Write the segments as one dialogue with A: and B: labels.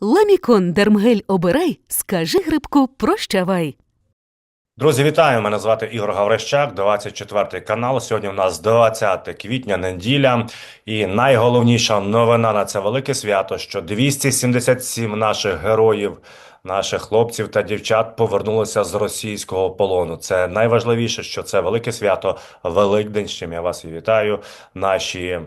A: Ламікон Дермгель обирай, скажи грибку прощавай.
B: Друзі, вітаю! Мене звати Ігор Гаврищак, 24 канал. Сьогодні у нас 20 квітня, неділя. І найголовніша новина на це велике свято, що 277 наших героїв, наших хлопців та дівчат повернулися з російського полону. Це найважливіше, що це велике свято Великдень. Чим я вас і вітаю. Наші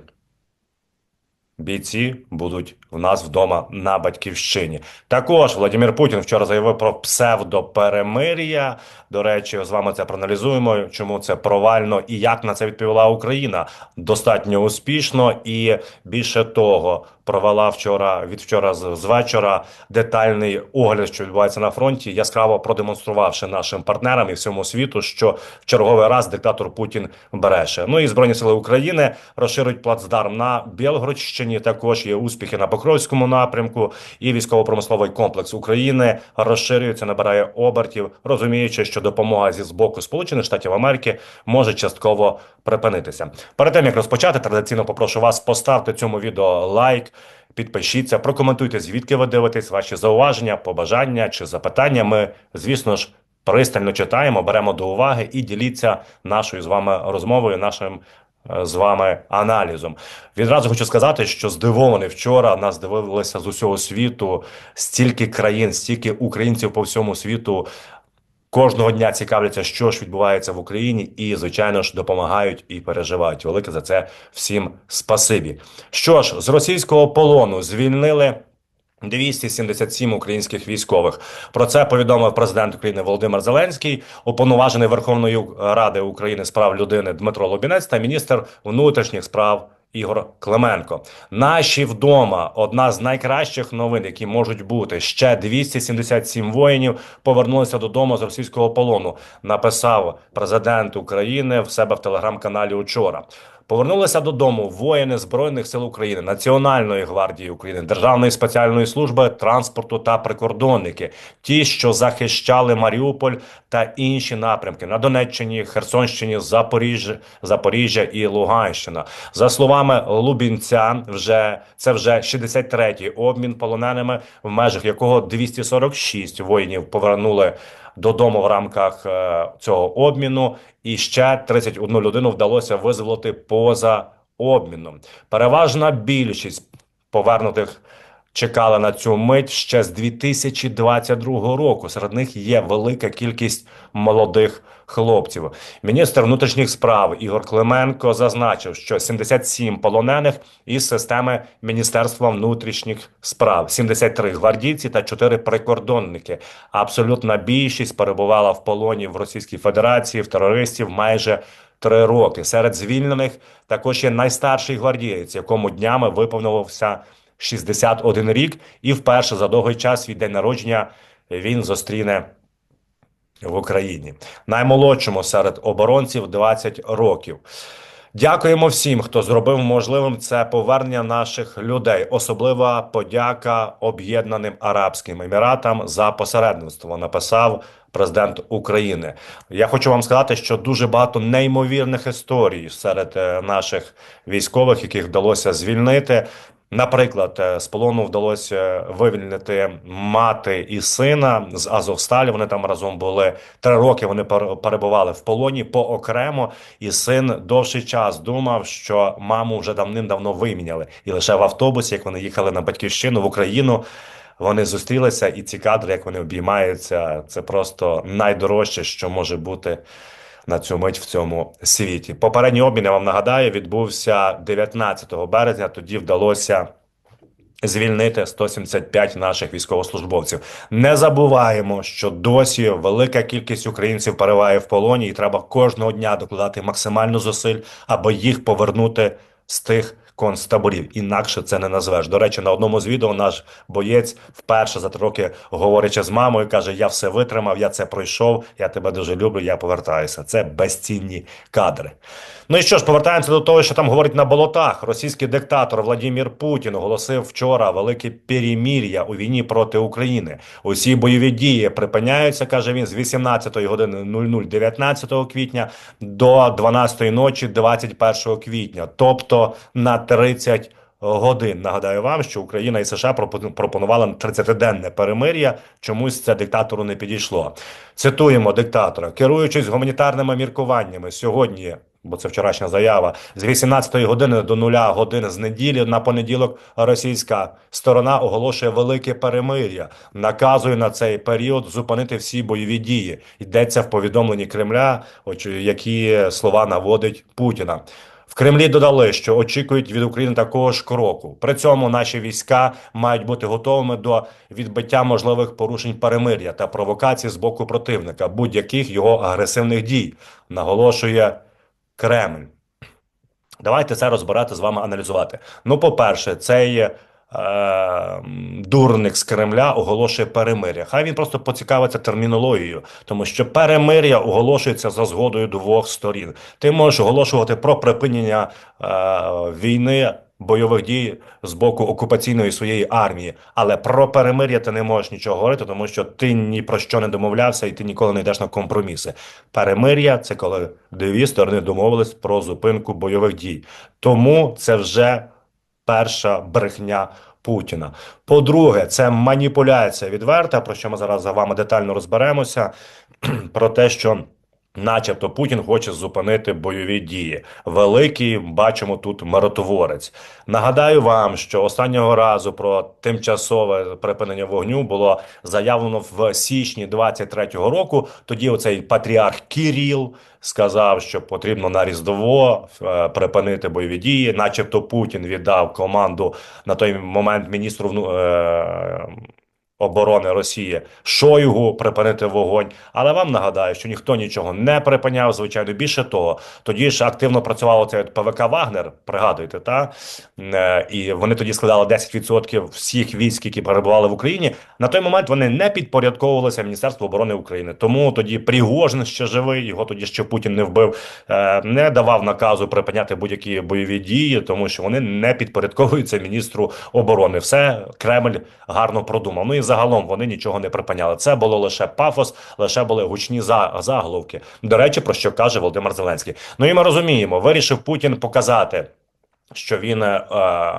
B: бійці будуть у нас вдома на батьківщині. Також Владимир Путін вчора заявив про псевдоперемир'я. До речі, з вами це проаналізуємо, чому це провально і як на це відповіла Україна достатньо успішно і більше того. Провела вчора від вчора з, вечора детальний огляд, що відбувається на фронті, яскраво продемонструвавши нашим партнерам і всьому світу, що в черговий раз диктатор Путін береше. Ну і збройні сили України розширюють плацдарм на Білгородщині. Також є успіхи на Покровському напрямку, і військово-промисловий комплекс України розширюється, набирає обертів, розуміючи, що допомога зі з боку Сполучених Штатів Америки може частково припинитися. Перед тим як розпочати, традиційно попрошу вас поставте цьому відео лайк. Підпишіться, прокоментуйте, звідки ви дивитесь, ваші зауваження, побажання чи запитання. Ми, звісно ж, пристально читаємо, беремо до уваги і діліться нашою з вами розмовою, нашим е, з вами аналізом. Відразу хочу сказати, що здивований вчора нас дивилися з усього світу стільки країн, стільки українців по всьому світу. Кожного дня цікавляться, що ж відбувається в Україні, і звичайно ж допомагають і переживають. Велике за це всім спасибі. Що ж, з російського полону звільнили. 277 українських військових про це повідомив президент України Володимир Зеленський, уповноважений Верховної Ради України з прав людини Дмитро Лобінець та міністр внутрішніх справ Ігор Клименко. Наші вдома одна з найкращих новин, які можуть бути. Ще 277 воїнів повернулися додому з російського полону. Написав президент України в себе в телеграм-каналі. Учора повернулися додому воїни збройних сил України, Національної гвардії України, Державної спеціальної служби транспорту та прикордонники, ті, що захищали Маріуполь та інші напрямки на Донеччині, Херсонщині, Запоріжжя, Запоріжжя і Луганщина. За словами Лубінця, вже це вже 63-й обмін полоненими, в межах якого 246 воїнів повернули додому в рамках е, цього обміну, і ще 31 людину вдалося визволити поза обміном. Переважна більшість повернутих. Чекала на цю мить ще з 2022 року. Серед них є велика кількість молодих хлопців. Міністр внутрішніх справ Ігор Клименко зазначив, що 77 полонених із системи Міністерства внутрішніх справ, 73 гвардійці та 4 прикордонники. Абсолютна більшість перебувала в полоні в Російській Федерації в терористів майже. Три роки серед звільнених також є найстарший гвардієць, якому днями виповнився 61 рік, і вперше за довгий час від день народження він зустріне в Україні. Наймолодшому серед оборонців 20 років. Дякуємо всім, хто зробив можливим це повернення наших людей. Особлива подяка Об'єднаним Арабським Еміратам за посередництво. Написав президент України. Я хочу вам сказати, що дуже багато неймовірних історій серед е, наших військових, яких вдалося звільнити. Наприклад, е, з полону вдалося вивільнити мати і сина з Азовсталі. Вони там разом були три роки. Вони перебували в полоні поокремо, і син довший час думав, що маму вже давним-давно виміняли, і лише в автобусі, як вони їхали на батьківщину в Україну. Вони зустрілися, і ці кадри, як вони обіймаються, це просто найдорожче, що може бути на цю мить в цьому світі. Попередній обмін я вам нагадаю відбувся 19 березня. Тоді вдалося. Звільнити 175 наших військовослужбовців. Не забуваємо, що досі велика кількість українців перебуває в полоні, і треба кожного дня докладати максимально зусиль, аби їх повернути з тих концтаборів. Інакше це не назвеш. До речі, на одному з відео наш боєць вперше за три роки говорячи з мамою, каже: Я все витримав, я це пройшов, я тебе дуже люблю, я повертаюся. Це безцінні кадри. Ну і що ж, повертаємося до того, що там говорить на болотах. Російський диктатор Владимир Путін оголосив вчора велике перемір'я у війні проти України. Усі бойові дії припиняються, каже він, з 18 години 00 19 квітня до 12 ночі 21 квітня, тобто на 30 годин. Нагадаю вам, що Україна і США пропон- пропонували 30-денне перемир'я. Чомусь це диктатору не підійшло. Цитуємо диктатора, керуючись гуманітарними міркуваннями сьогодні. Бо це вчорашня заява з 18 години до 0 годин з неділі на понеділок російська сторона оголошує велике перемир'я, наказує на цей період зупинити всі бойові дії. Йдеться в повідомленні Кремля, які слова наводить Путіна. В Кремлі додали, що очікують від України такого ж кроку. При цьому наші війська мають бути готовими до відбиття можливих порушень перемир'я та провокацій з боку противника, будь-яких його агресивних дій, наголошує Кремль. Давайте це розбирати з вами, аналізувати. Ну, по-перше, цей е, м, дурник з Кремля оголошує перемир'я. Хай він просто поцікавиться термінологією, тому що перемир'я оголошується за згодою двох сторін. Ти можеш оголошувати про припинення е, війни. Бойових дій з боку окупаційної своєї армії, але про перемир'я ти не можеш нічого говорити, тому що ти ні про що не домовлявся, і ти ніколи не йдеш на компроміси. Перемир'я це коли дві сторони домовились про зупинку бойових дій. Тому це вже перша брехня Путіна. По-друге, це маніпуляція відверта, про що ми зараз з вами детально розберемося. Про те, що. Начебто Путін хоче зупинити бойові дії. Великий бачимо тут миротворець. Нагадаю вам, що останнього разу про тимчасове припинення вогню було заявлено в січні 23-го року. Тоді оцей патріарх Кіріл сказав, що потрібно на Різдво е, припинити бойові дії. Начебто Путін віддав команду на той момент міністру е, оборони Росії Шойгу припинити вогонь. Але вам нагадаю, що ніхто нічого не припиняв. Звичайно, більше того, тоді ж активно працювало це ПВК Вагнер. Пригадуєте, та Е, і вони тоді складали 10% всіх військ, які перебували в Україні. На той момент вони не підпорядковувалися Міністерству оборони України. Тому тоді Пригожин ще живий, його тоді ще Путін не вбив, е, не давав наказу припиняти будь-які бойові дії, тому що вони не підпорядковуються міністру оборони. Все Кремль гарно продумав. Ну і загалом вони нічого не припиняли. Це було лише пафос, лише були гучні за- заголовки. До речі, про що каже Володимир Зеленський. Ну і ми розуміємо, вирішив Путін показати. Що він е,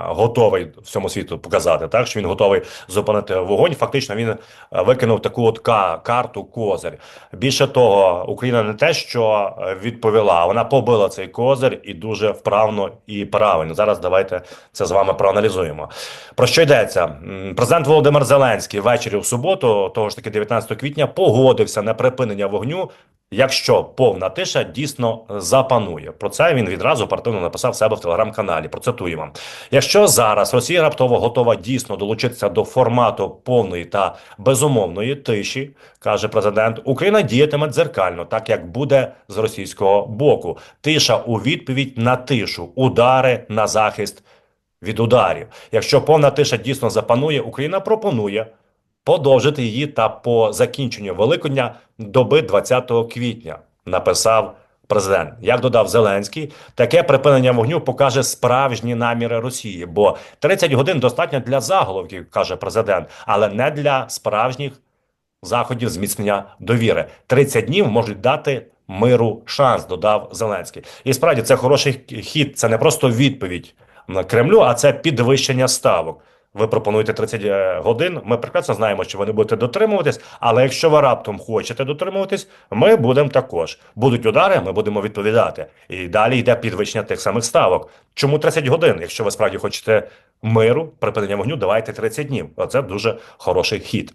B: готовий всьому світу показати, так що він готовий зупинити вогонь. Фактично він е, викинув таку от ка- карту козир. Більше того, Україна не те, що е, відповіла, вона побила цей козир і дуже вправно і правильно. Зараз давайте це з вами проаналізуємо. Про що йдеться? Президент Володимир Зеленський ввечері в суботу, того ж таки 19 квітня, погодився на припинення вогню. Якщо повна тиша дійсно запанує, про це він відразу оперативно написав себе в телеграм-каналі. Процитуємо: якщо зараз Росія раптово готова дійсно долучитися до формату повної та безумовної тиші, каже президент, Україна діятиме дзеркально, так як буде з російського боку. Тиша у відповідь на тишу, удари на захист від ударів. Якщо повна тиша дійсно запанує, Україна пропонує подовжити її та по закінченню Великодня доби 20 квітня, написав президент. Як додав Зеленський, таке припинення вогню покаже справжні наміри Росії, бо 30 годин достатньо для заголовків, каже президент, але не для справжніх заходів зміцнення довіри. 30 днів можуть дати миру шанс, додав Зеленський. І справді це хороший хід, це не просто відповідь на Кремлю, а це підвищення ставок. Ви пропонуєте 30 е, годин. Ми прекрасно знаємо, що ви не будете дотримуватись. Але якщо ви раптом хочете дотримуватись, ми будемо також. Будуть удари, ми будемо відповідати. І далі йде підвищення тих самих ставок. Чому 30 годин? Якщо ви справді хочете миру, припинення вогню, давайте 30 днів. Оце дуже хороший хід.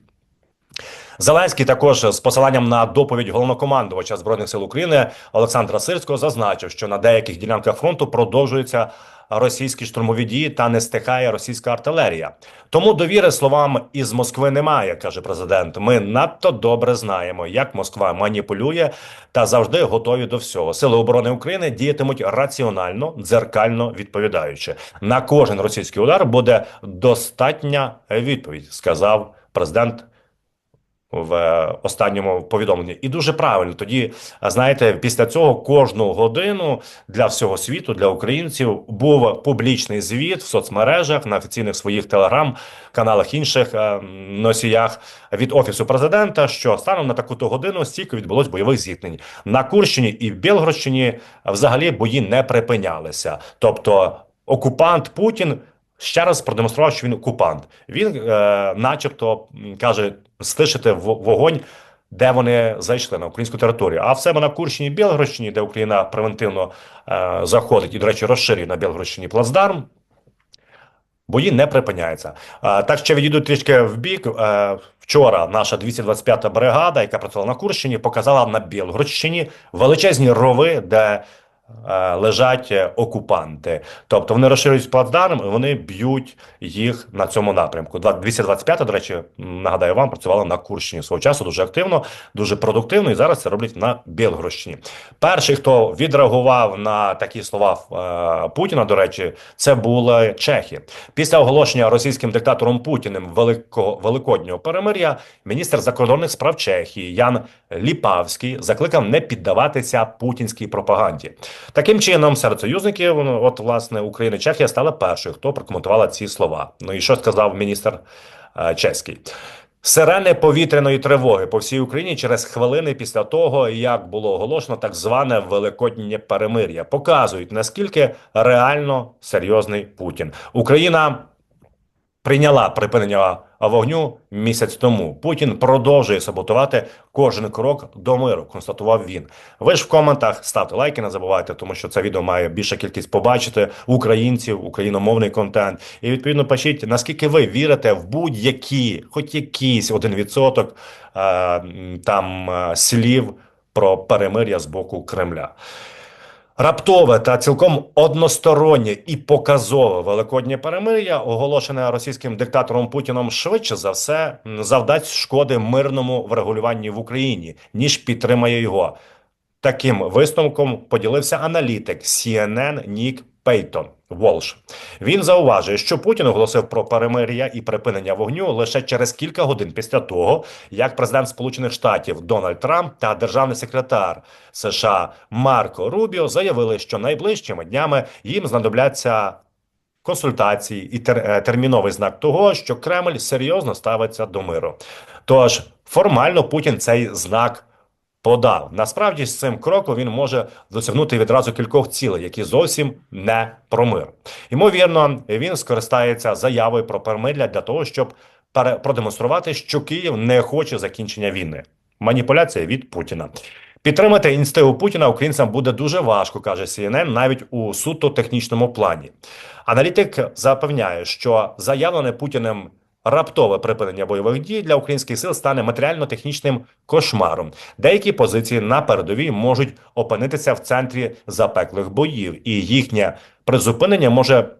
B: Зеленський також з посиланням на доповідь головнокомандувача збройних сил України Олександра Сирського зазначив, що на деяких ділянках фронту продовжуються російські штурмові дії та не стихає російська артилерія. Тому довіри словам із Москви немає, каже президент. Ми надто добре знаємо, як Москва маніпулює та завжди готові до всього. Сили оборони України діятимуть раціонально, дзеркально відповідаючи. На кожен російський удар буде достатня відповідь, сказав президент в останньому повідомленні. І дуже правильно. Тоді, знаєте, після цього кожну годину для всього світу, для українців, був публічний звіт в соцмережах на офіційних своїх телеграм-каналах, інших е, носіях від офісу президента, що станом на таку-то годину стільки відбулось бойових зіткнень на Курщині і в Білгородщині. Взагалі бої не припинялися. Тобто окупант Путін ще раз продемонстрував, що він окупант. Він, е, начебто, каже, стишити вогонь, де вони зайшли на українську територію. А в себе на Курщині і Білгородщині, де Україна превентивно е, заходить і, до речі, розширює на Білгородщині плацдарм. Бої не припиняються. А, так ще відійду трішки в бік. Е, вчора наша 225-та бригада, яка працювала на Курщині, показала на Білгородщині величезні рови, де е, лежать е, окупанти. Тобто вони розширюють плацдарм, і вони б'ють їх на цьому напрямку. Два- 225-та, до речі, нагадаю вам, працювала на Курщині свого часу дуже активно, дуже продуктивно, і зараз це роблять на Білгородщині. Перший, хто відреагував на такі слова е, Путіна, до речі, це були чехи. Після оголошення російським диктатором Путіним великого великоднього перемир'я міністр закордонних справ Чехії Ян Ліпавський закликав не піддаватися путінській пропаганді. Таким чином, серед союзників, ну, от власне України, Чехія стала першою, хто прокоментувала ці слова. Ну і що сказав міністр е, чеський? Сирени повітряної тривоги по всій Україні через хвилини після того, як було оголошено так зване великоднє перемир'я, показують наскільки реально серйозний Путін. Україна прийняла припинення вогню місяць тому. Путін продовжує саботувати кожен крок до миру. Констатував він. Ви ж в коментах ставте лайки, не забувайте, тому що це відео має більша кількість побачити українців, україномовний контент. І відповідно пишіть, наскільки ви вірите в будь-які, хоч якийсь один відсоток е, там е, слів про перемир'я з боку Кремля. Раптове та цілком одностороннє і показове великоднє перемир'я, оголошене російським диктатором Путіном, швидше за все завдасть шкоди мирному врегулюванні в Україні, ніж підтримає його. Таким висновком поділився аналітик CNN Нік Пейтон Волш. Він зауважує, що Путін оголосив про перемир'я і припинення вогню лише через кілька годин після того, як президент Сполучених Штатів Дональд Трамп та державний секретар США Марко Рубіо заявили, що найближчими днями їм знадобляться консультації і тер- е, терміновий знак того, що Кремль серйозно ставиться до миру. Тож формально Путін цей знак подав. Насправді з цим кроком він може досягнути відразу кількох цілей, які зовсім не про мир. Ймовірно, він скористається заявою про перемир'я для того, щоб продемонструвати, що Київ не хоче закінчення війни. Маніпуляція від Путіна. Підтримати ініціативу Путіна українцям буде дуже важко, каже CNN, навіть у суто технічному плані. Аналітик запевняє, що заявлене Путіним раптове припинення бойових дій для українських сил стане матеріально-технічним кошмаром. Деякі позиції на передовій можуть опинитися в центрі запеклих боїв, і їхнє призупинення може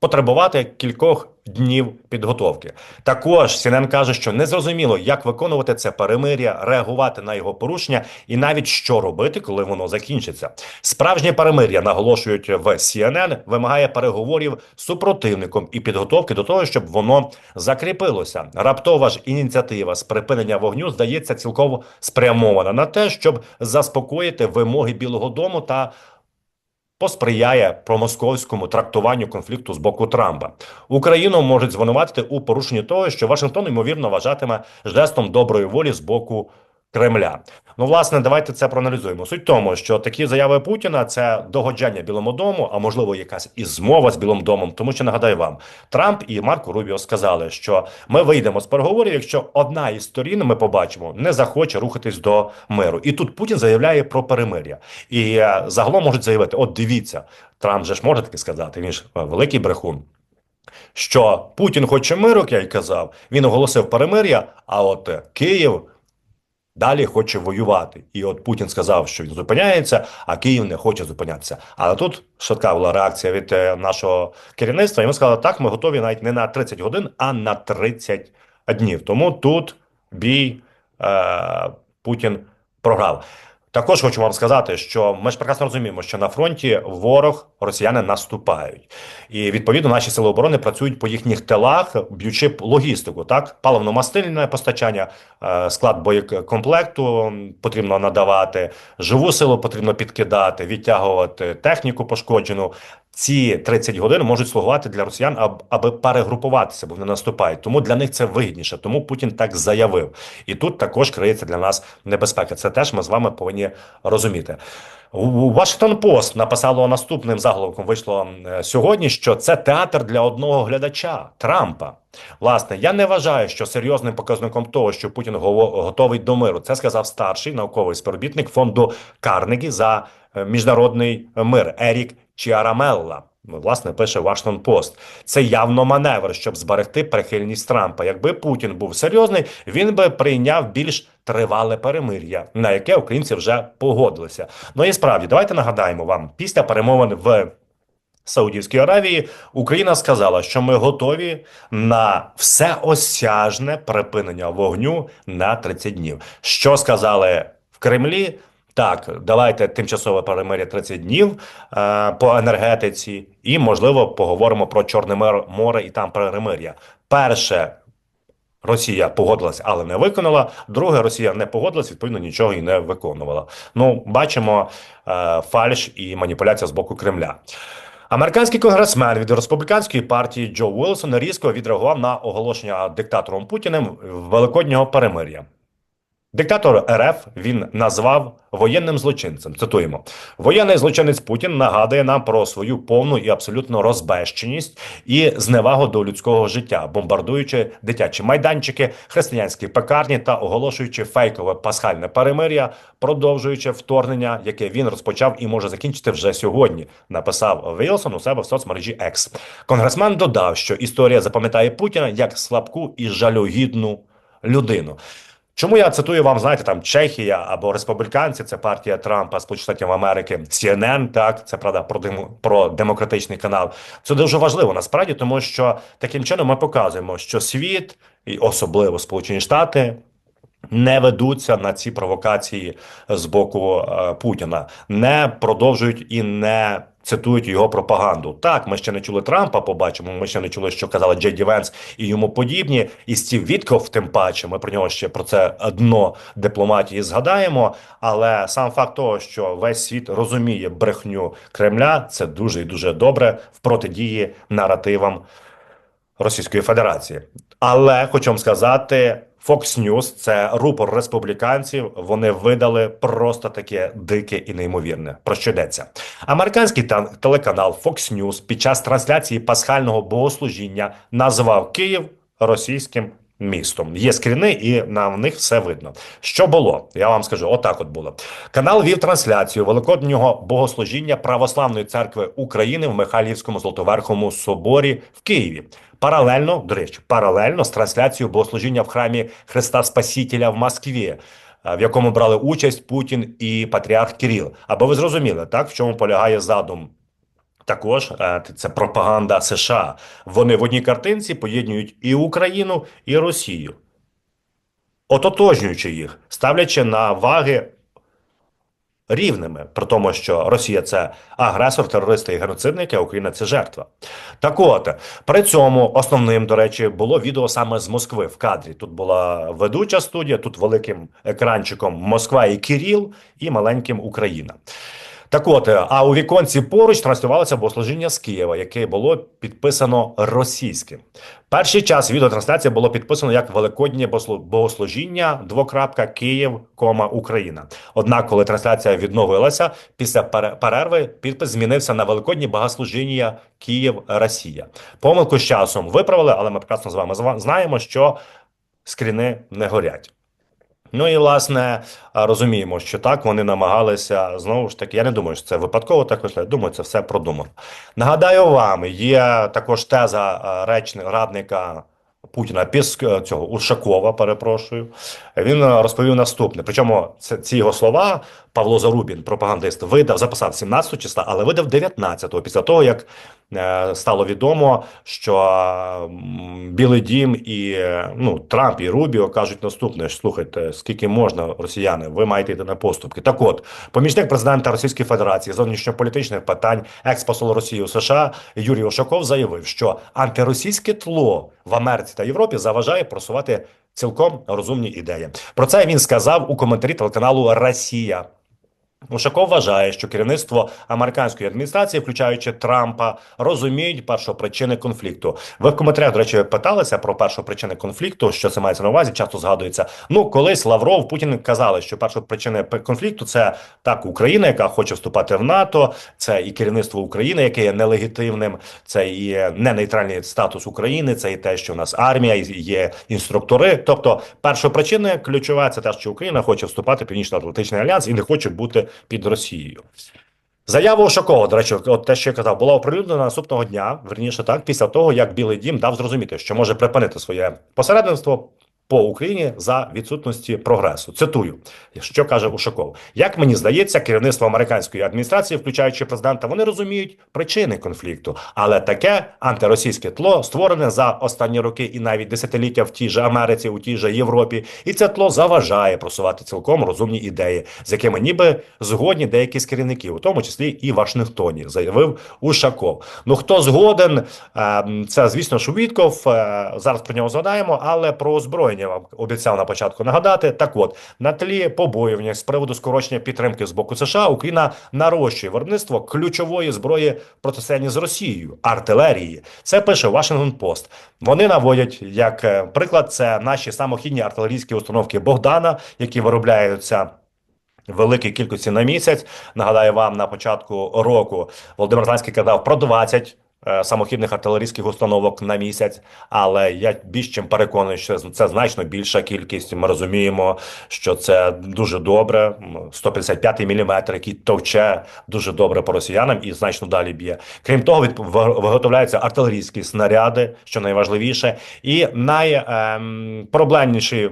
B: потребувати кількох днів підготовки. Також Сінен каже, що незрозуміло, як виконувати це перемир'я, реагувати на його порушення і навіть що робити, коли воно закінчиться. Справжнє перемир'я наголошують в CNN, вимагає переговорів з супротивником і підготовки до того, щоб воно закріпилося. Раптова ж ініціатива з припинення вогню здається цілком спрямована на те, щоб заспокоїти вимоги Білого Дому та посприяє промосковському трактуванню конфлікту з боку Трампа. Україну можуть звинуватити у порушенні того, що Вашингтон ймовірно вважатиме жестом доброї волі з боку Кремля. Ну, власне, давайте це проаналізуємо. Суть в тому, що такі заяви Путіна це догоджання Білому дому, а можливо, якась і змова з Білим домом. Тому що нагадаю вам, Трамп і Марко Рубіо сказали, що ми вийдемо з переговорів, якщо одна із сторін ми побачимо не захоче рухатись до миру. І тут Путін заявляє про перемир'я. І е, загалом можуть заявити: от дивіться, Трамп же ж може таки сказати, він ж е, великий брехун. Що Путін хоче миру, як я й казав, він оголосив перемир'я, а от Київ далі хоче воювати. І от Путін сказав, що він зупиняється, а Київ не хоче зупинятися. Але тут швидка була реакція від е, нашого керівництва. І ми сказали, так, ми готові навіть не на 30 годин, а на 30 днів. Тому тут бій е, Путін програв. Також хочу вам сказати, що ми ж прекрасно розуміємо, що на фронті ворог росіяни наступають, і відповідно наші сили оборони працюють по їхніх телах, б'ючи логістику, так паливно-мастильне постачання, е, склад боєкомплекту потрібно надавати, живу силу потрібно підкидати, відтягувати техніку пошкоджену. Ці 30 годин можуть слугувати для росіян, аб- аби перегрупуватися, бо вони наступають. Тому для них це вигідніше. Тому Путін так заявив. І тут також криється для нас небезпека. Це теж ми з вами повинні розуміти. Вашингтон Пост написало наступним заголовком. Вийшло е, сьогодні, що це театр для одного глядача Трампа. Власне, я не вважаю, що серйозним показником того, що Путін готовий до миру, це сказав старший науковий співробітник фонду Карнегі за е, міжнародний мир Ерік Чіарамелла. Ну, Власне, пише Вашингтон Пост. Це явно маневр, щоб зберегти прихильність Трампа. Якби Путін був серйозний, він би прийняв більш тривале перемир'я, на яке українці вже погодилися. Ну і справді, давайте нагадаємо вам, після перемовин в Саудівській Аравії Україна сказала, що ми готові на всеосяжне припинення вогню на 30 днів. Що сказали в Кремлі? Так, давайте тимчасове перемир'я 30 днів е, по енергетиці, і можливо поговоримо про Чорне море і там перемир'я. Перше, Росія погодилась, але не виконала. Друге, Росія не погодилась, відповідно нічого і не виконувала. Ну, бачимо е, фальш і маніпуляція з боку Кремля. Американський конгресмен від республіканської партії Джо Уілсон різко відреагував на оголошення диктатором Путіним великоднього перемир'я. Диктатор РФ він назвав воєнним злочинцем. Цитуємо: воєнний злочинець Путін нагадує нам про свою повну і абсолютну розбещеність і зневагу до людського життя, бомбардуючи дитячі майданчики, християнські пекарні та оголошуючи фейкове пасхальне перемир'я, продовжуючи вторгнення, яке він розпочав і може закінчити вже сьогодні. Написав Вілсон у себе в соцмережі X. Конгресмен додав, що історія запам'ятає Путіна як слабку і жалюгідну людину. Чому я цитую вам, знаєте, там Чехія або республіканці, це партія Трампа, Сполучених Штатів Америки, CNN, так, це правда про демо, про демократичний канал. Це дуже важливо насправді, тому що таким чином ми показуємо, що світ, і особливо Сполучені Штати, не ведуться на ці провокації з боку е, Путіна, не продовжують і не цитують його пропаганду. Так, ми ще не чули Трампа, побачимо. Ми ще не чули, що казала Джей Венс і йому подібні. І Стів Вітков, тим паче, ми про нього ще про це дно дипломатії згадаємо. Але сам факт того, що весь світ розуміє брехню Кремля, це дуже і дуже добре в протидії наративам Російської Федерації. Але хочу вам сказати, Fox News – це рупор республіканців. Вони видали просто таке дике і неймовірне. Про що йдеться? Американський телеканал Fox News під час трансляції пасхального богослужіння назвав Київ російським містом. Є скріни, і на них все видно. Що було? Я вам скажу, отак от було. Канал вів трансляцію великоднього богослужіння Православної церкви України в Михайлівському Золотоверховому соборі в Києві. Паралельно, до речі, паралельно з трансляцією богослужіння в храмі Христа Спасителя в Москві. е, В якому брали участь Путін і патріарх Кирил. Аби ви зрозуміли, так в чому полягає задум також е, це пропаганда США. Вони в одній картинці поєднують і Україну, і Росію, ототожнюючи їх, ставлячи на ваги рівними, при тому, що Росія це агресор, терорист і геноцидник, а Україна це жертва. Так от, при цьому основним, до речі, було відео саме з Москви в кадрі. Тут була ведуча студія, тут великим екранчиком Москва і Кирил, і маленьким Україна. Так от, е, а у віконці поруч транслювалося богослужіння з Києва, яке було підписано російським. Перший час відеотрансляція було підписано як Великоднє богослужіння, двокрапка, Київ, кома, Україна. Однак, коли трансляція відновилася, після пере- перерви підпис змінився на Великоднє богослужіння Київ, Росія. Помилку з часом виправили, але ми прекрасно з вами знаємо, що скріни не горять. Ну і власне розуміємо, що так вони намагалися знову ж таки. Я не думаю, що це випадково так вийшло. Я думаю, це все продумано. Нагадаю вам, є також теза речника радника Путіна Піск цього Ушакова. Перепрошую. Він розповів наступне. Причому це ці його слова Павло Зарубін, пропагандист, видав, записав 17 числа, але видав 19-го, після того як е, стало відомо, що Білий Дім і е, ну Трамп і Рубіо кажуть наступне: слухайте, скільки можна, росіяни, ви маєте йти на поступки. Так от, помічник президента Російської Федерації зовнішньополітичних питань, експосол Росії у США Юрій Ошаков заявив, що антиросійське тло в Америці та Європі заважає просувати цілком розумні ідеї. Про це він сказав у коментарі телеканалу Росія. Ушаков вважає, що керівництво американської адміністрації, включаючи Трампа, розуміють першопричини конфлікту. Ви в коментарях, до речі, питалися про першопричини конфлікту, що це мається на увазі. Часто згадується. Ну, колись Лавров Путін казали, що першопричини конфлікту це так Україна, яка хоче вступати в НАТО, це і керівництво України, яке є нелегітимним, це і не нейтральний статус України, це і те, що в нас армія, є інструктори. Тобто, першопричина ключова це те, що Україна хоче вступати в Північно-Атлантичний альянс і не хоче бути під Росією. Заява Ушакова, до речі, от те, що я казав, була оприлюднена наступного дня, верніше так, після того, як Білий Дім дав зрозуміти, що може припинити своє посередництво по Україні за відсутності прогресу. Цитую, що каже Ушаков: як мені здається, керівництво американської адміністрації, включаючи президента, вони розуміють причини конфлікту, але таке антиросійське тло створене за останні роки і навіть десятиліття в тій же Америці, у тій же Європі, і це тло заважає просувати цілком розумні ідеї, з якими ніби згодні деякі з керівників, у тому числі і Вашингтоні, заявив Ушаков. Ну хто згоден, Ем, це звісно ж Вітков. е, Зараз про нього згадаємо, але про озброєння я вам обіцяв на початку нагадати. Так от на тлі побоювання з приводу скорочення підтримки з боку США Україна нарощує виробництво ключової зброї в протистоянні з Росією артилерії. Це пише Washington Post. Вони наводять як е, приклад, це наші самохідні артилерійські установки Богдана, які виробляються. Великій кількості на місяць. Нагадаю вам на початку року Володимир Зеленський казав про 20 е, самохідних артилерійських установок на місяць. Але я більш чим переконаний, що це значно більша кількість. Ми розуміємо, що це дуже добре. М, 155 мм, який товче дуже добре по росіянам і значно далі б'є. Крім того, виготовляються артилерійські снаряди, що найважливіше, і найпроблемніший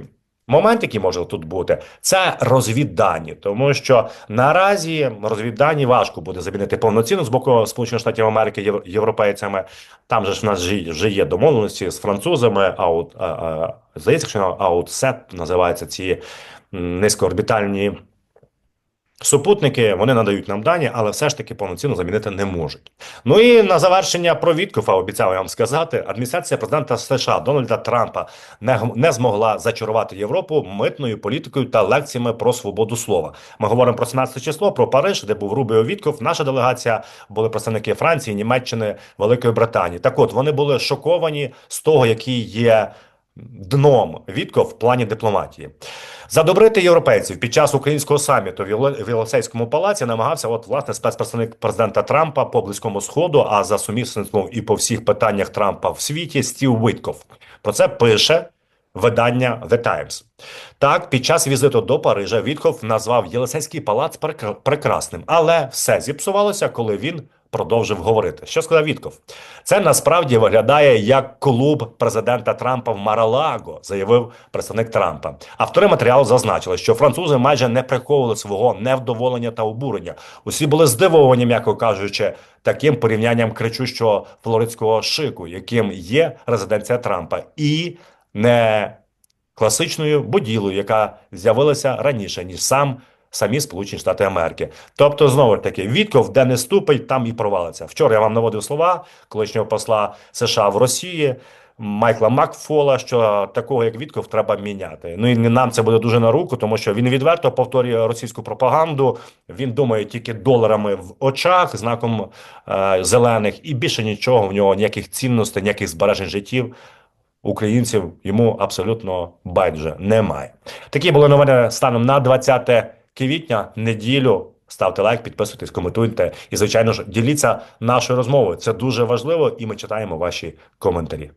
B: Момент, який може тут бути, це розвіддані, тому що наразі розвіддані важко буде замінити повноцінно з боку Сполучених Штатів Америки європейцями. Там же ж в нас вже, є домовленості з французами. Аут здається, що аутсет називаються ці низькоорбітальні супутники. Вони надають нам дані, але все ж таки повноцінно замінити не можуть. Ну і на завершення про Віткофа обіцяв я вам сказати. Адміністрація президента США Дональда Трампа не, не змогла зачарувати Європу митною політикою та лекціями про свободу слова. Ми говоримо про 17 число, про Париж, де був Рубіо Вітков. Наша делегація були представники Франції, Німеччини, Великої Британії. Так от вони були шоковані з того, який є. Дном Вітков в плані дипломатії задобрити європейців під час українського саміту в Єлисейському палаці намагався от власне спецпредставник президента Трампа по близькому сходу, а за сумісництвом і по всіх питаннях Трампа в світі Стів Витков. Про це пише видання The Times. Так, під час візиту до Парижа Вітков назвав Єлисейський палац прекра- прекрасним, але все зіпсувалося, коли він продовжив говорити. Що сказав Вітков? Це насправді виглядає як клуб президента Трампа в Маралаго, заявив представник Трампа. Автори матеріалу зазначили, що французи майже не приховували свого невдоволення та обурення. Усі були здивовані, м'яко кажучи, таким порівнянням кричущого флоридського шику, яким є резиденція Трампа, і не класичною будівлею, яка з'явилася раніше ніж сам. Самі Сполучені Штати Америки, тобто знову ж таки Вітков, де не ступить, там і провалиться. Вчора я вам наводив слова колишнього посла США в Росії Майкла Макфола, що такого як Вітков треба міняти. Ну і нам це буде дуже на руку, тому що він відверто повторює російську пропаганду. Він думає тільки доларами в очах, знаком е, зелених, і більше нічого в нього ніяких цінностей, ніяких збережень життів українців йому абсолютно байдуже немає. Такі були новини станом на 20 квітня, неділю. Ставте лайк, підписуйтесь, коментуйте і, звичайно ж, діліться нашою розмовою. Це дуже важливо, і ми читаємо ваші коментарі.